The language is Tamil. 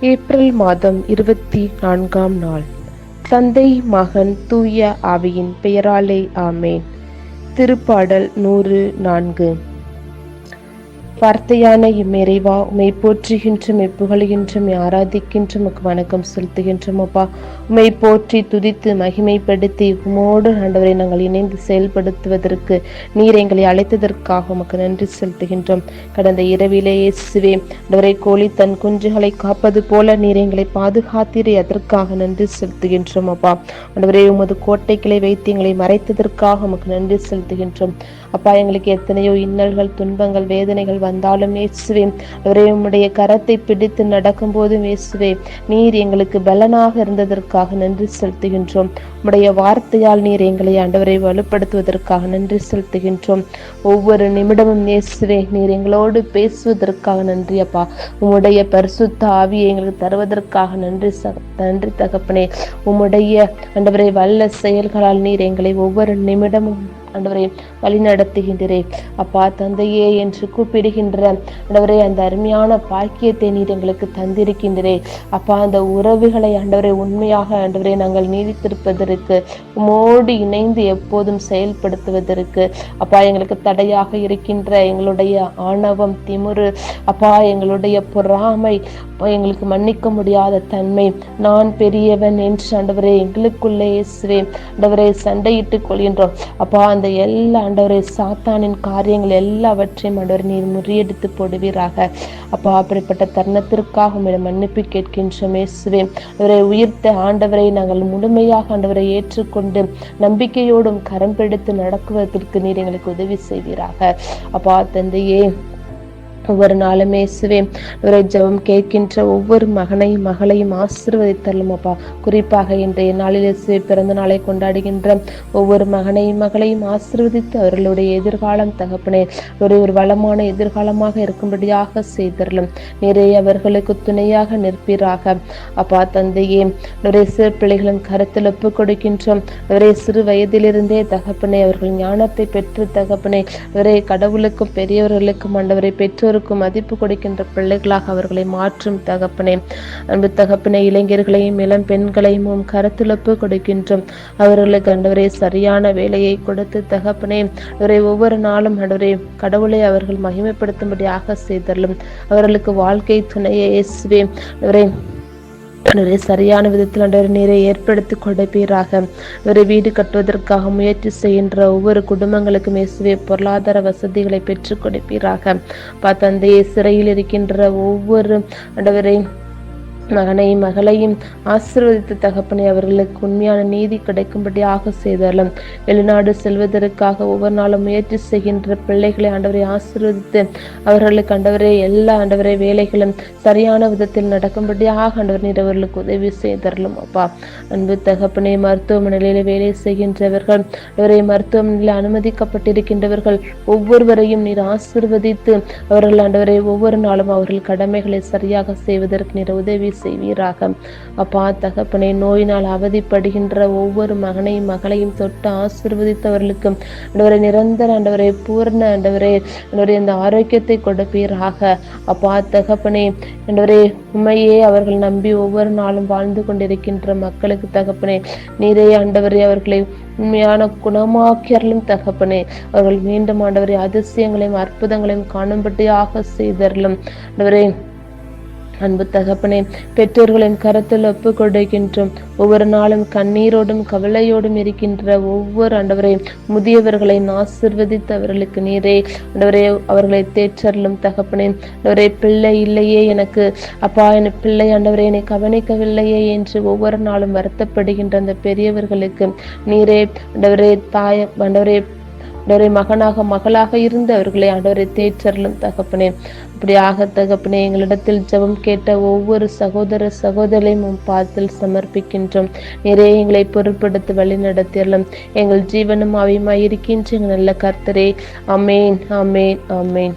ஏப்ரல் மாதம் இருபத்தி நான்காம் நாள். தந்தை மகன் தூய ஆவியின் பெயராலே ஆமேன். திருப்பாடல் நூறு நான்கு. வார்த்தையான இம்மிறைவா உமை போற்றுகின்றோம் எப்புகழுகின்றோம் ஆராதிக்கின்றோம் உமக்கு வணக்கம் செலுத்துகின்றோம் அப்பா. உமை போற்றி துதித்து மகிமைப்படுத்தி உமோடு ஆண்டவரை நாங்கள் இணைந்து செயல்படுத்துவதற்கு நீர் எங்களை அழைத்ததற்காக உமக்கு நன்றி செலுத்துகின்றோம். கடந்த இரவிலே இயேசுவே ஆண்டவரை கோழி தன் குஞ்சுகளை காப்பது போல நீர் எங்களை பாதுகாத்தீரே அதற்காக நன்றி செலுத்துகின்றோம் அப்பா. ஆண்டவரே உமது கோட்டைகளை வைத்து எங்களை மறைத்ததற்காக உமக்கு நன்றி செலுத்துகின்றோம். அப்பா எங்களுக்கு எத்தனையோ இன்னல்கள் துன்பங்கள் வேதனைகள் வந்தாலும் இயேசுவே அவரே உம்முடைய கரத்தை பிடித்து நடக்கும் போதும் இயேசுவே நீர் எங்களுக்கு பலனாக இருந்ததற்காக நன்றி செலுத்துகின்றோம். உம்முடைய வார்த்தையால் நீர் எங்களை ஆண்டவரை வலுப்படுத்துவதற்காக நன்றி செலுத்துகின்றோம். ஒவ்வொரு நிமிடமும் இயேசுவே நீர் எங்களோடு பேசுவதற்காக நன்றி அப்பா. உம்முடைய பரிசுத்த ஆவியை எங்களுக்கு தருவதற்காக நன்றி நன்றி தகப்பனே. உம்முடைய ஆண்டவரை வல்ல செயல்களால் நீர் எங்களை ஒவ்வொரு நிமிடமும் ஆண்டவரை வழி நடத்துகின்றே அப்பா தந்தையே என்று கூப்பிடுகின்ற ஆண்டவரே அந்த அருமையான பாக்கியத்தை நீர் எங்களுக்கு தந்திருக்கின்றே அப்பா அந்த உறவுகளை ஆண்டவரை உண்மையாக ஆண்டவரை நாங்கள் நீடித்திருப்பதற்கு உமோடு இணைந்து எப்போதும் செயல்படுத்துவதற்கு அப்பா எங்களுக்கு தடையாக இருக்கின்ற எங்களுடைய ஆணவம் திமுரு அப்பா எங்களுடைய பொறாமை எங்களுக்கு மன்னிக்க முடியாத தன்மை நான் பெரியவன் என்று ஆண்டவரே எங்களுக்குள்ளே இயேசுவே ஆண்டவரை சண்டையிட்டுக் கொள்கின்றோம். அப்பா அந்த எல்லா ஆண்டவரை சாத்தானின் காரியங்கள் எல்லாவற்றையும் ஆண்டவர் நீர் முறியடித்து போடுவீராக. அப்பா அப்படிப்பட்ட தருணத்திற்காக உங்களிடம் மன்னிப்பு கேட்கின்றோம் இயேசுவே. அவரை உயிர்த்த ஆண்டவரை நாங்கள் முழுமையாக ஆண்டவரை ஏற்றுக்கொண்டு நம்பிக்கையோடும் கரம் பிடித்து நடக்குவதற்கு நீர் எங்களுக்கு உதவி செய்வீராக. அப்பா தந்தையே ஒவ்வொரு நாளும் இயேசுவே இவரை ஜெபம் கேட்கின்ற ஒவ்வொரு மகனையும் மகளையும் ஆசிர்வதித்தள்ளும் அப்பா. குறிப்பாக இன்றைய நாளில் இயேசுவை பிறந்த நாளை கொண்டாடுகின்ற ஒவ்வொரு மகனையும் மகளையும் ஆசிர்வதித்து அவர்களுடைய எதிர்காலம் தகப்பனே ஒரு ஒரு வளமான எதிர்காலமாக இருக்கும்படியாக செய்தரலும். நிறைய அவர்களுக்கு துணையாக நிற்பீராக. அப்பா தந்தையே நிறைய சிறு பிள்ளைகளின் கருத்தில் ஒப்பு கொடுக்கின்றோம். நிறைய சிறு வயதிலிருந்தே தகப்பனே அவர்கள் ஞானத்தை பெற்று தகப்பனே நிறைய கடவுளுக்கும் பெரியவர்களுக்கும் ஆண்டவரை பெற்றோர் பெற்றோருக்கு மதிப்பு கொடுக்கின்ற பிள்ளைகளாக அவர்களை மாற்றும் தகப்பனே. அன்பு தகப்பனை இளைஞர்களையும் இளம் பெண்களையும் கருத்துழப்பு கொடுக்கின்றோம். அவர்களுக்கு ஆண்டவரே சரியான வேலையை கொடுத்து தகப்பனே அவரை ஒவ்வொரு நாளும் ஆண்டவரே கடவுளை அவர்கள் மகிமைப்படுத்தும்படியாக செய்தரலும் அவர்களுக்கு வாழ்க்கை துணையை இயேசுவே. அவரை ஆண்டவரே சரியான விதத்தில் ஆண்டவர் நீரை ஏற்படுத்தி கொடுப்பீராக. ஒரு வீடு கட்டுவதற்காக முயற்சி செய்கின்ற ஒவ்வொரு குடும்பங்களுக்கும் இயேசுவே பொருளாதார வசதிகளை பெற்றுக் கொடுப்பீராக. பா சிறையில் இருக்கின்ற ஒவ்வொரு ஆண்டவரை மகனையும் மகளையும் ஆசிர்வதித்த தகப்பனை அவர்களுக்கு உண்மையான நீதி கிடைக்கும்படியாக செய்தாலும் வெளிநாடு செல்வதற்காக ஒவ்வொரு நாளும் முயற்சி செய்கின்ற பிள்ளைகளை ஆண்டவரை ஆசிர்வதித்து அவர்களுக்கு ஆண்டவரே எல்லா ஆண்டவரை வேலைகளும் சரியான விதத்தில் நடக்கும்படியாக ஆண்டவர் நீர் அவர்களுக்கு உதவி செய்தரலும். அப்பா அன்பு தகப்பனை மருத்துவமனையில் வேலை செய்கின்றவர்கள் அவரை மருத்துவமனையில் அனுமதிக்கப்பட்டிருக்கின்றவர்கள் ஒவ்வொருவரையும் நீர் ஆசிர்வதித்து அவர்கள் ஆண்டவரை ஒவ்வொரு நாளும் அவர்கள் கடமைகளை சரியாக செய்வதற்கு நீர் உதவி செய்வீராக. அப்பா தகப்பனை நோயினால் அவதிப்படுகின்ற ஒவ்வொரு மகனையும் மகளையும் தொட்டு ஆசிர்வதித்தவர்களுக்கு ஆண்டவரை நிரந்தர ஆண்டவரை பூர்ண ஆண்டவரே ஆண்டவரே இந்த ஆரோக்கியத்தை கொடுப்பீராக. அப்பா தகப்பனே ஆண்டவரே உண்மையே அவர்கள் நம்பி ஒவ்வொரு நாளும் வாழ்ந்து கொண்டிருக்கின்ற மக்களுக்கு தகப்பனே நீரே ஆண்டவரே அவர்களை உண்மையான குணமாக்கியர்களும் தகப்பனே. அவர்கள் மீண்டும் ஆண்டவரை அதிசயங்களையும் அற்புதங்களையும் காணும்படியாக செய்தரலும் ஆண்டவரே அன்பு தகப்பனே பெற்றோர்களின் கருத்தில் ஒப்பு கொடுக்கின்றோம் ஒவ்வொரு நாளும் கண்ணீரோடும் கவலையோடும் இருக்கின்ற ஒவ்வொரு ஆண்டவரையும் முதியவர்களை ஆசிர்வதித்து அவர்களுக்கு நீரே. ஆண்டவரே அவர்களை தேற்றலும் தகப்பனே. ஆண்டவரே பிள்ளை இல்லையே எனக்கு. அப்பா என் பிள்ளை அண்டவரே என்னை கவனிக்கவில்லையே என்று ஒவ்வொரு நாளும் வருத்தப்படுகின்ற அந்த பெரியவர்களுக்கு நீரே. ஆண்டவரே தாய ஆண்டவரே ஆண்டவரை மகனாக மகளாக இருந்து அவர்களை ஆண்டவரை தேற்றலும் தகப்பனே. அப்படியாக தகப்பனே எங்களிடத்தில் ஜெபம் கேட்ட ஒவ்வொரு சகோதர சகோதரையும் உன் பாதத்தில் சமர்ப்பிக்கின்றோம். நிறைய எங்களை பொருட்படுத்தி வழி நடத்தியலும் எங்கள் ஜீவனும் அவையுமாய் இருக்கின்ற எங்கள் நல்ல கர்த்தரே. அமேன் அமேன் அமேன்